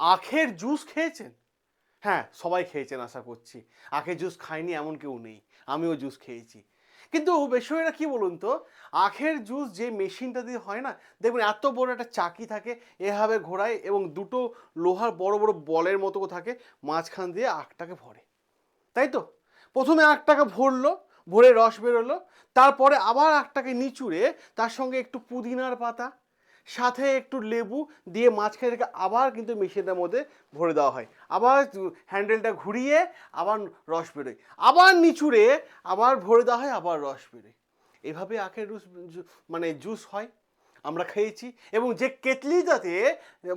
আখের জুস খেয়েছেন? হ্যাঁ সবাই খেয়েছেন আশা করছি। আখের জুস খায়নি এমন কেউ নেই। আমিও জুস খেয়েছি। কিন্তু বিষয়টা কি বলুন তো? আখের জুস যে মেশিনটা দিয়ে হয় না, দেখবেন এত বড় একটা চাকি থাকে এভাবে ঘোরায় এবং দুটো লোহার বড় বড় বলের মতো থাকে, মাঝখান দিয়ে আখটাকে ভরে। তাই তো? প্রথমে আখটাকে ভরলো, ভরে রস বেরোলো, তারপরে আবার আখটাকে নিচুড়ে, তার সঙ্গে একটু পুদিনার পাতা সাথে একটু লেবু দিয়ে মাঝখানে রেখে আবার কিন্তু মেশিনটার মধ্যে ভরে দেওয়া হয়। আবার হ্যান্ডেলটা ঘুরিয়ে আবার রস বেরোয়। আবার নিচুড়ে আবার ভরে দেওয়া হয়, আবার রস বেরোয়। এভাবে আখের রুস মানে জুস হয়। আমরা খেয়েছি এবং যে কেটলিটাতে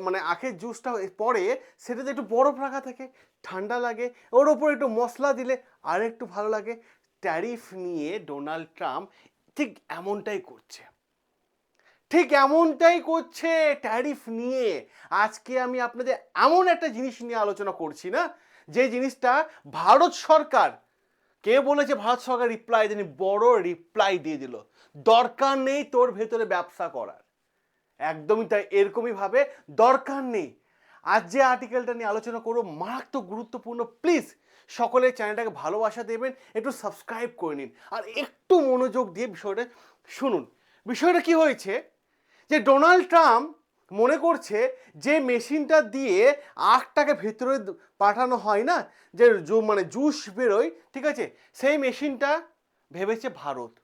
মানে আখের জুসটা পড়ে, সেটাতে একটু বরফ রাখা থাকে, ঠান্ডা লাগে, ওর ওপর একটু মশলা দিলে আর একটু ভালো লাগে। ট্যারিফ নিয়ে ডোনাল্ড ট্রাম্প ঠিক এমনটাই করছে। ঠিক এমনটাই করছে ট্যারিফ নিয়ে। আজকে আমি আপনাদের এমন একটা জিনিস নিয়ে আলোচনা করছি না, যে জিনিসটা ভারত সরকার, কে বলেছে ভারত সরকার রিপ্লাই দেয়নি? বড় রিপ্লাই দিয়ে দিল। দরকার নেই তোর ভেতরে ব্যবসা করার। একদমই তাই, এরকমই ভাবে দরকার নেই। আজ যে আর্টিকেলটা নিয়ে আলোচনা করব, মারাত্মক গুরুত্বপূর্ণ। প্লিজ সকলে চ্যানেলটাকে ভালোবাসা দেবেন, একটু সাবস্ক্রাইব করে নিন। আর একটু মনোযোগ দিয়ে বিষয়টা শুনুন। বিষয়টা কি হয়েছে? যে ডোনাল্ড ট্রাম্প মনে করছে যে মেশিনটা দিয়ে আখটাকে ভেতরে পাঠানো হয় না, যে জু- মানে জুস বেরোয়, ঠিক আছে? সেই মেশিনটা ভেবেছে ভারত।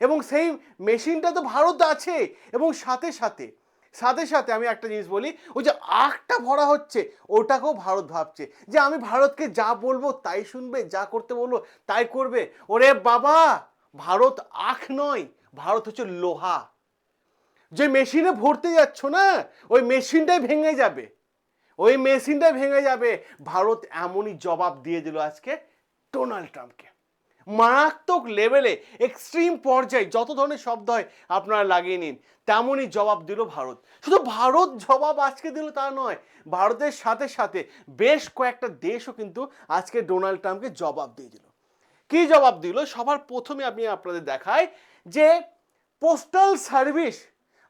এবং সেই মেশিনটা তো ভারত আছে। এবং সাথে সাথে সাথে সাথে আমি একটা জিনিস বলি, ওই যে আখটা ভরা হচ্ছে, ওটাকেও ভারত ভাবছে। যে আমি ভারতকে যা বলব তাই শুনবে, যা করতে বলব তাই করবে। ওরে বাবা, ভারত আখ নয়, ভারত হচ্ছে লোহা। যে মেশিনে ভরতে যাচ্ছ না, ওই মেশিনটাই ভেঙে যাবে। ওই মেশিনটাই ভেঙে যাবে। ভারত এমনই জবাব দিয়ে দিল আজকে ডোনাল্ড ট্রাম্পকে। মারাত্মক লেভেলে এক্সট্রিম পর্যায়ে যত ধরনের শব্দ হয়, আপনারা লাগিয়ে নিন, তেমনই জবাব দিল ভারত। শুধু ভারত জবাব আজকে দিল তা নয়, ভারতের সাথে সাথে বেশ কয়েকটা দেশও কিন্তু আজকে ডোনাল্ড ট্রাম্পকে জবাব দিয়ে দিল। কি জবাব দিল? সবার প্রথমে আমি আপনাদের দেখাই যে পোস্টাল সার্ভিস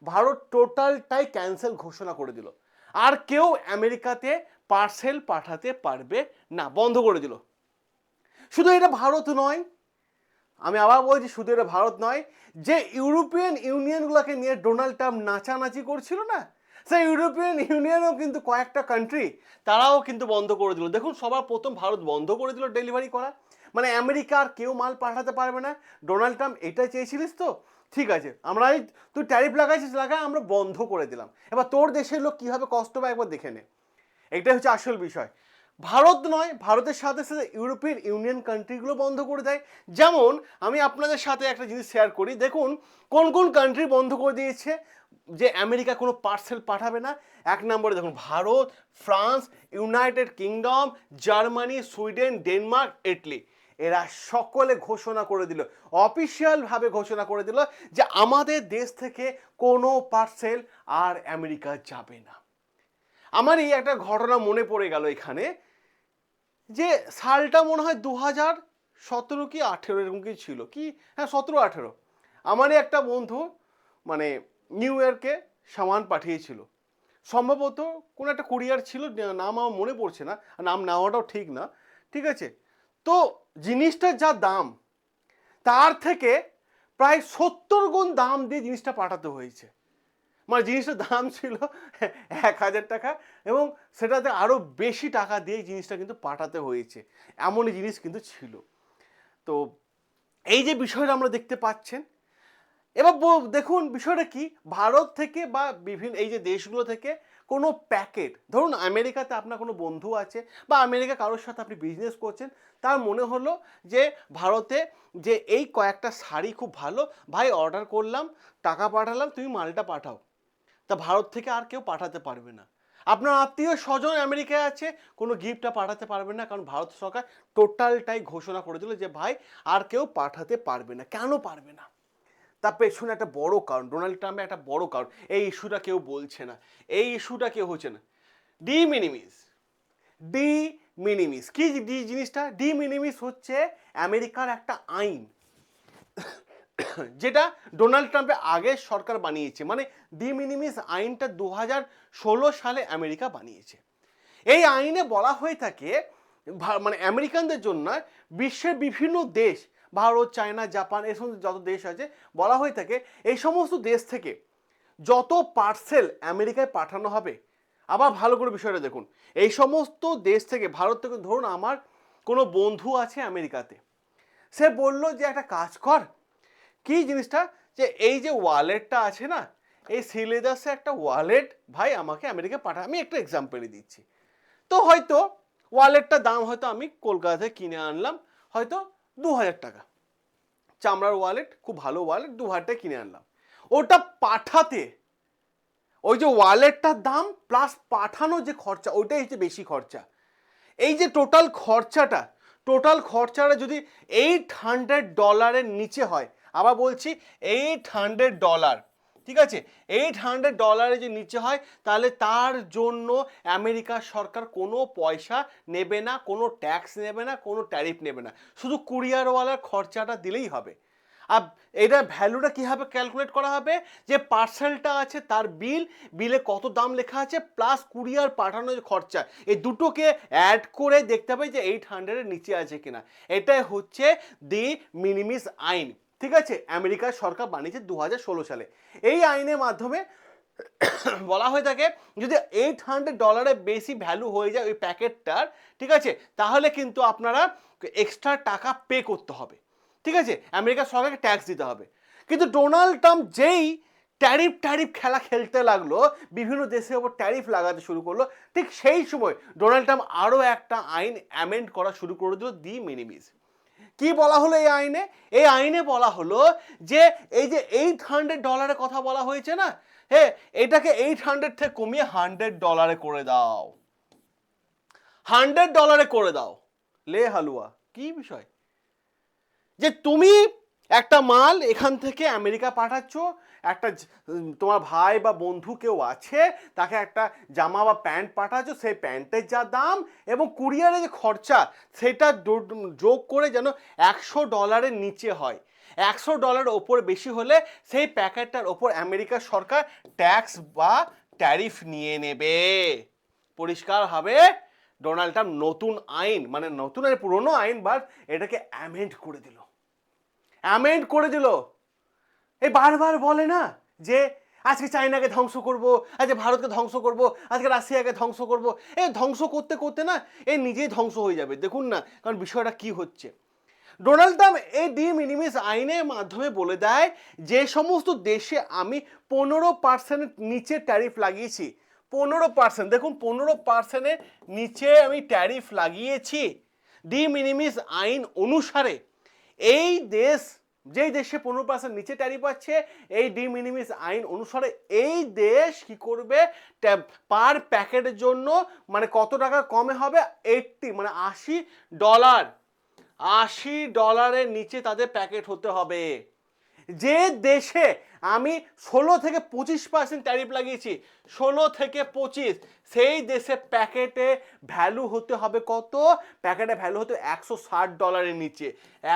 ভারত টোটালটাই ক্যান্সেল ঘোষণা করে দিল। আর কেউ আমেরিকাতে পার্সেল পাঠাতে পারবে না, বন্ধ করে দিল। শুধু এটা ভারত নয়, আমি আবার বলছি শুধু এটা ভারত নয়, যে ইউরোপিয়ান ইউনিয়নগুলোকে নিয়ে ডোনাল্ড ট্রাম্প নাচানাচি করছিল না, সেই ইউরোপিয়ান ইউনিয়নও কিন্তু কয়েকটা কান্ট্রি তারাও কিন্তু বন্ধ করে দিল। দেখুন, সবার প্রথম ভারত বন্ধ করে দিল ডেলিভারি করা। মানে আমেরিকা আর কেউ মাল পাঠাতে পারবে না। ডোনাল্ড ট্রাম্প এটা চেয়েছিলিস তো? ঠিক আছে, আমরা এই, তুই ট্যারিফ লাগাইছিস লাগা আমরা বন্ধ করে দিলাম। এবার তোর দেশের লোক কীভাবে কষ্ট পায় একবার দেখে নে। এটাই হচ্ছে আসল বিষয়। ভারত নয়, ভারতের সাথে সাথে ইউরোপিয়ান ইউনিয়ন কান্ট্রিগুলো বন্ধ করে দেয়। যেমন, আমি আপনাদের সাথে একটা জিনিস শেয়ার করি। দেখুন, কোন কোন কান্ট্রি বন্ধ করে দিয়েছে, যে আমেরিকা কোনো পার্সেল পাঠাবে না। এক নম্বরে দেখুন, Bharat, France United Kingdom Germany, Sweden, Denmark, Italy. এরা সকলে ঘোষণা করে দিল অফিসিয়ালভাবে ঘোষণা করে দিল যে আমাদের দেশ থেকে কোনো পার্সেল আর আমেরিকা যাবে না। আমার এই একটা ঘটনা মনে পড়ে গেল এখানে, যে সালটা মনে হয় দু হাজার সতেরো কি আঠেরো এরকম কি ছিল। কি? হ্যাঁ সতেরো আঠেরো। আমারই একটা বন্ধু মানে নিউ ইয়র্কে সামান পাঠিয়েছিল। সম্ভবত কোনো একটা কুরিয়ার ছিল, নাম আমার মনে পড়ছে না নাম নেওয়াটাও ঠিক না। ঠিক আছে? তো জিনিসটার যা দাম, তার থেকে প্রায় সত্তর গুণ দাম দিয়ে জিনিসটা পাঠাতে হয়েছে। মানে জিনিসটার দাম ছিল এক হাজার টাকা এবং সেটাতে আরও বেশি টাকা দিয়ে জিনিসটা কিন্তু পাঠাতে হয়েছে। এমনই জিনিস কিন্তু ছিল। তো এই যে বিষয়টা আমরা দেখতে পাচ্ছেন, এবার দেখুন বিষয়টা কি? ভারত থেকে বা বিভিন্ন এই যে দেশগুলো থেকে কোনো প্যাকেট, ধরুন আমেরিকাতে আপনার কোনো বন্ধু আছে বা আমেরিকা কারোর সাথে আপনি বিজনেস করছেন, তার মনে হলো যে ভারতে যে এই কয়েকটা শাড়ি খুব ভালো, ভাই অর্ডার করলাম, টাকা পাঠালাম, তুমি মালটা পাঠাও। তা ভারত থেকে আর কেউ পাঠাতে পারবে না। আপনার আত্মীয় স্বজন আমেরিকায় আছে, কোনো গিফটটা পাঠাতে পারবে না, কারণ ভারত সরকার টোটালটাই ঘোষণা করে দিল যে, ভাই, আর কেউ পাঠাতে পারবে না। কেন পারবে না? তার পেছনে একটা বড় কারণ, ডোনাল্ড ট্রাম্পের একটা বড় কারণ, এই ইস্যুটা কেউ বলছে না। এই ইস্যুটা কেউ হচ্ছে না। De minimis de minimis. কি ডি জিনিসটা? ডি মিনিমিস হচ্ছে আমেরিকার একটা আইন, যেটা ডোনাল্ড ট্রাম্পের আগে সরকার বানিয়েছে। মানে ডি মিনিমিস আইনটা দু হাজার ষোলো সালে আমেরিকা বানিয়েছে। এই আইনে বলা হয়ে থাকে মানে আমেরিকানদের জন্য বিশ্বের বিভিন্ন দেশ ভারত, চায়না, জাপান, এই সমস্ত যত দেশ আছে, বলা হয়ে থাকে, এই সমস্ত দেশ থেকে যত পার্সেল আমেরিকায় পাঠানো হবে, আবার ভালো করে বিষয়টা দেখুন, এই সমস্ত দেশ থেকে, ভারত থেকে ধরুন আমার কোনো বন্ধু আছে আমেরিকাতে, সে বলল যে, একটা কাজ কর, কি জিনিসটা? যে, এই যে ওয়ালেটটা আছে না, এই সিলেদাসে একটা ওয়ালেট ভাই, আমাকে আমেরিকা পাঠা আমি একটা এক্সাম্পলই দিচ্ছি। তো হয়তো ওয়ালেটটার দাম হয়তো আমি কলকাতা থেকে কিনে আনলাম, হয়তো দু হাজার টাকা। চামড়ার ওয়ালেট খুব ভালো ওয়ালেট দু হাজার টাকা কিনে আনলাম। ওটা পাঠাতে, ওই যে ওয়ালেটটার দাম প্লাস পাঠানো যে খরচা, ওইটাই হচ্ছে বেশি খরচা। এই যে টোটাল খরচাটা টোটাল খরচাটা যদি এইট হান্ড্রেড ডলারের নিচে হয়, আবার বলছি এইট হান্ড্রেড ডলার ঠিক আছে? এইট হান্ড্রেড ডলারে যে নিচে হয়, তাহলে তার জন্য আমেরিকা সরকার কোনো পয়সা নেবে না, কোনো ট্যাক্স নেবে না, কোনো ট্যারিফ নেবে না। শুধু কুরিয়ারওয়ালার খরচাটা দিলেই হবে। আর এটা ভ্যালুটা কীভাবে ক্যালকুলেট করা হবে? যে পার্সেলটা আছে তার বিল বিলে কত দাম লেখা আছে প্লাস কুরিয়ার পাঠানোর খরচা। এই দুটোকে অ্যাড করে দেখতে হবে যে এইট হান্ড্রেডের নিচে আছে কিনা। এটাই হচ্ছে দি মিনিমিস আইন। ঠিক আছে আমেরিকার সরকার বানিয়েছে দু হাজার ষোলো সালে। এই আইনের মাধ্যমে বলা হয়ে থাকে, যদি এইট হান্ড্রেড ডলারের বেশি ভ্যালু হয়ে যায় ওই প্যাকেটটার, ঠিক আছে, তাহলে কিন্তু আপনারা এক্সট্রা টাকা পে করতে হবে। ঠিক আছে, আমেরিকার সরকারকে ট্যাক্স দিতে হবে। কিন্তু ডোনাল্ড ট্রাম্প যেই ট্যারিফ ট্যারিফ খেলা খেলতে লাগল, বিভিন্ন দেশের ওপর ট্যারিফ লাগাতে শুরু করল, ঠিক সেই সময় ডোনাল্ড ট্রাম্প আরও একটা আইন অ্যামেন্ড করা শুরু করে দিল দি মিনিমিস কি বলা হলো এই আইনে? এই আইনে বলা হলো যে এই যে এইট হান্ড্রেড ডলারের কথা বলা হয়েছে না? হ্যাঁ এটাকে এইট হান্ড্রেড থেকে কমিয়ে হান্ড্রেড ডলারে করে দাও। হান্ড্রেড ডলারে করে দাও। লে হালুয়া, কি বিষয়? যে তুমি একটা মাল এখান থেকে আমেরিকা পাঠাচ্ছ একটা তোমার ভাই বা বন্ধু কেউ আছে, তাকে একটা জামা বা প্যান্ট পাঠাচ্ছ, সেই প্যান্টের যা দাম এবং কুরিয়ারে যে খরচা, সেটা যোগ করে যেন একশো ডলারের নিচে হয়। একশো ডলারের ওপর বেশি হলে সেই প্যাকেটটার ওপর আমেরিকা সরকার ট্যাক্স বা ট্যারিফ নিয়ে নেবে। পরিষ্কারভাবে ডোনাল্ড ট্রাম্প নতুন আইন মানে নতুন পুরনো আইন, বাট এটাকে অ্যামেন্ড করে দিল। অ্যামেন্ড করে দিল। এই বারবার বলে না যে আজকে চায়নাকে ধ্বংস করব, আজকে ভারতকে ধ্বংস করব, আজকে রাশিয়াকে ধ্বংস করব। এই ধ্বংস করতে করতে না এই নিজেই ধ্বংস হয়ে যাবে। দেখুন না কারণ বিষয়টা কি হচ্ছে। ডোনাল্ড ট্রাম্প এই ডি মিনিমিস আইনের মাধ্যমে বলে দেয় যে সমস্ত দেশে আমি পনেরো পার্সেন্ট নিচে ট্যারিফ লাগিয়েছি। পনেরো পার্সেন্ট, দেখুন পনেরো পার্সেন্টের নিচে আমি ট্যারিফ লাগিয়েছি। ডি মিনিমিস আইন অনুসারে এই দেশ যেই দেশে পনেরো পার্সেন্ট নিচে ট্যারিফ আছে, এই ডি মিনিমিস আইন অনুসারে এই দেশ কি করবে? পার প্যাকেটের জন্য মানে কত টাকা কমে হবে? এইটটি মানে আশি ডলার আশি ডলারের নিচে তাদের প্যাকেট হতে হবে। যে দেশে আমি ষোলো থেকে পঁচিশ পার্সেন্ট ট্যারিফ লাগিয়েছি, ষোলো থেকে পঁচিশ, সেই দেশে প্যাকেটে ভ্যালু হতে হবে কত? প্যাকেটে ভ্যালু হতে একশো ষাট ডলারের নিচে,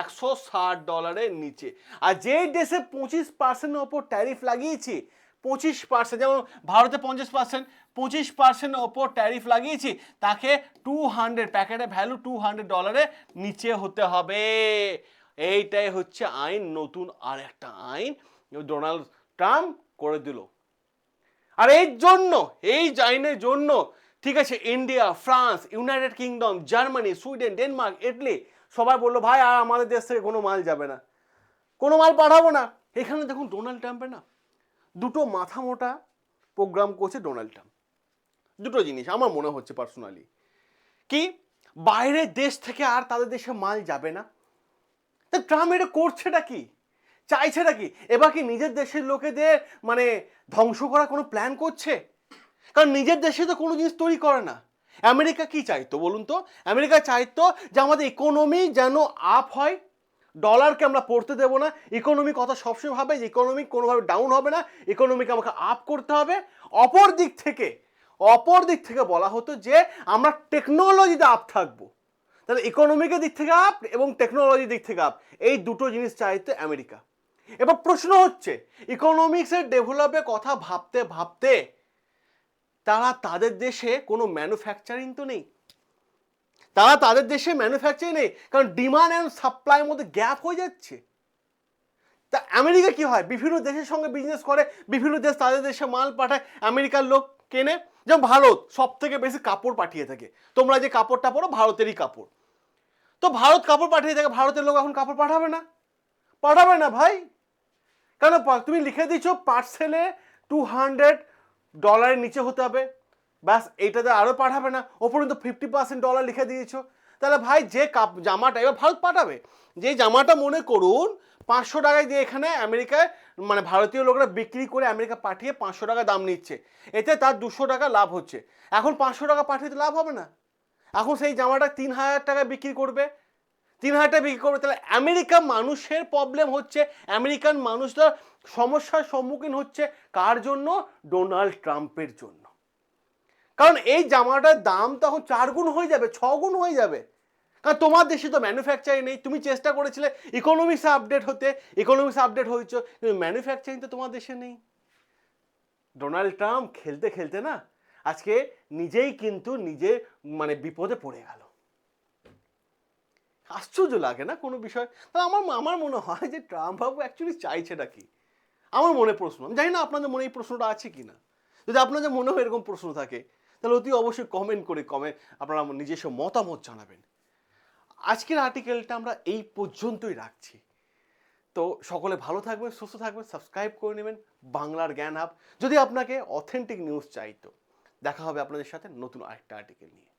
একশো ষাট ডলারের নিচে। আর যেই দেশে পঁচিশ পার্সেন্টের ওপর ট্যারিফ লাগিয়েছি, পঁচিশ পার্সেন্ট যেমন ভারতে পঞ্চাশ পার্সেন্ট পঁচিশ পার্সেন্টের ওপর ট্যারিফ লাগিয়েছি, তাকে টু হান্ড্রেড প্যাকেটের ভ্যালু টু হান্ড্রেড ডলারের নিচে হতে হবে। এইটাই হচ্ছে আইন, নতুন আর একটা আইন ডোনাল্ড ট্রাম্প করে দিল। আর এর জন্য, এই আইনের জন্য, ঠিক আছে, India, France, United Kingdom, Germany, Sweden, Denmark, Italy, সবাই বলল, ভাই, আর আমাদের দেশ থেকে কোনো মাল যাবে না। কোনো মাল পাঠাবো না। এখানে দেখুন, ডোনাল্ড ট্রাম্পের না দুটো মাথা মোটা প্রোগ্রাম করছে ডোনাল্ড ট্রাম্প। দুটো জিনিস আমার মনে হচ্ছে পার্সোনালি কি? বাইরের দেশ থেকে আর তাদের দেশে মাল যাবে না। তা ট্রাম্প এটা করছেটা কি? চাইছেটা কি? এবার কি নিজের দেশের লোকেদের মানে ধ্বংস করার কোনো প্ল্যান করছে? কারণ নিজের দেশে তো কোনো জিনিস তৈরি করে না। আমেরিকা কি চাইতো বলুন তো? আমেরিকা চাইতো যে আমাদের ইকোনমি যেন আপ হয়। ডলারকে আমরা পড়তে দেবো না। ইকোনমি কথা সবসময় ভাবে যে ইকোনমি কোনোভাবে ডাউন হবে না। ইকোনমিকে আমাকে আপ করতে হবে। অপর দিক থেকে, অপর দিক থেকে বলা হতো যে আমরা টেকনোলজিতে আপ থাকব। তাহলে ইকোনমিকের দিক থেকে আপ এবং টেকনোলজির দিক থেকে আপ এই দুটো জিনিস চাইতে আমেরিকা। এবার প্রশ্ন হচ্ছে ইকোনমিক্সের ডেভেলপের কথা ভাবতে ভাবতে তারা তাদের দেশে কোনো ম্যানুফ্যাকচারিং তো নেই। তারা তাদের দেশে ম্যানুফ্যাকচারিং নেই, কারণ ডিমান্ড অ্যান্ড সাপ্লাইয়ের মধ্যে গ্যাপ হয়ে যাচ্ছে। তা আমেরিকা কি হয়? বিভিন্ন দেশের সঙ্গে বিজনেস করে, বিভিন্ন দেশ তাদের দেশে মাল পাঠায়, আমেরিকার লোক কেনে। যেমন ভারত সব থেকে বেশি কাপড় পাঠিয়ে থাকে। তোমরা যে কাপড়টা পরো ভারতেরই কাপড়। তো ভারত কাপড় পাঠিয়ে থাকে, ভারতের লোক এখন কাপড় পাঠাবে না। পাঠাবে না ভাই। কেন তুমি লিখে দিচ্ছ পার্সেলে টু হান্ড্রেড ডলারের নিচে হতে হবে। ব্যাস, এইটাতে আরও পাঠাবে না। ওপরে ফিফটি পার্সেন্ট ডলার লিখে দিয়েছ। তাহলে ভাই যে কাপ, জামাটা, এবার ভারত পাঠাবে। যে জামাটা মনে করুন পাঁচশো টাকায় দিয়ে এখানে আমেরিকায় মানে ভারতীয় লোকরা বিক্রি করে আমেরিকা পাঠিয়ে পাঁচশো টাকা দাম নিচ্ছে। এতে তার দুশো টাকা লাভ হচ্ছে। এখন পাঁচশো টাকা পাঠিয়ে লাভ হবে না। এখন সেই জামাটা তিন হাজার টাকায় বিক্রি করবে। তিন হাজার টাকা বিক্রি করবে, তাহলে আমেরিকা মানুষের প্রবলেম হচ্ছে, আমেরিকান মানুষরা সমস্যার সম্মুখীন হচ্ছে কার জন্য? ডোনাল্ড ট্রাম্পের জন্য। কারণ এই জামাটার দাম তখন চার গুণ হয়ে যাবে, ছ গুণ হয়ে যাবে। কারণ তোমার দেশে তো ম্যানুফ্যাকচারিং নেই। তুমি চেষ্টা করেছিলে ইকোনমিক্স আপডেট হতে। ইকোনমিক্স আপডেট হয়েছ, কিন্তু ম্যানুফ্যাকচারিং তো তোমার দেশে নেই। ডোনাল্ড ট্রাম্প খেলতে খেলতে না, আজকে নিজেই কিন্তু নিজে মানে বিপদে পড়ে গেল। আশ্চর্য লাগে না কোনো বিষয়? তাহলে আমার আমার মনে হয় যে ট্রাম্প বাবু অ্যাকচুয়ালি চাইছেটা কি? আমার মনে প্রশ্ন, আমি জানি না আপনাদের মনে এই প্রশ্নটা আছে কি না। যদি আপনাদের মনে হয় এরকম প্রশ্ন থাকে, তাহলে অতি অবশ্যই কমেন্ট করে কমেন্ট আপনারা নিজস্ব মতামত জানাবেন। আজকের আর্টিকেলটা আমরা এই পর্যন্তই রাখছি। তো সকলে ভালো থাকবে সুস্থ থাকবে সাবস্ক্রাইব করে নেবেন, বাংলার জ্ঞান হাব যদি আপনাকে অথেন্টিক নিউজ চাইতো দেখা হবে আপনাদের সাথে নতুন আরেকটা আর্টিকেল নিয়ে।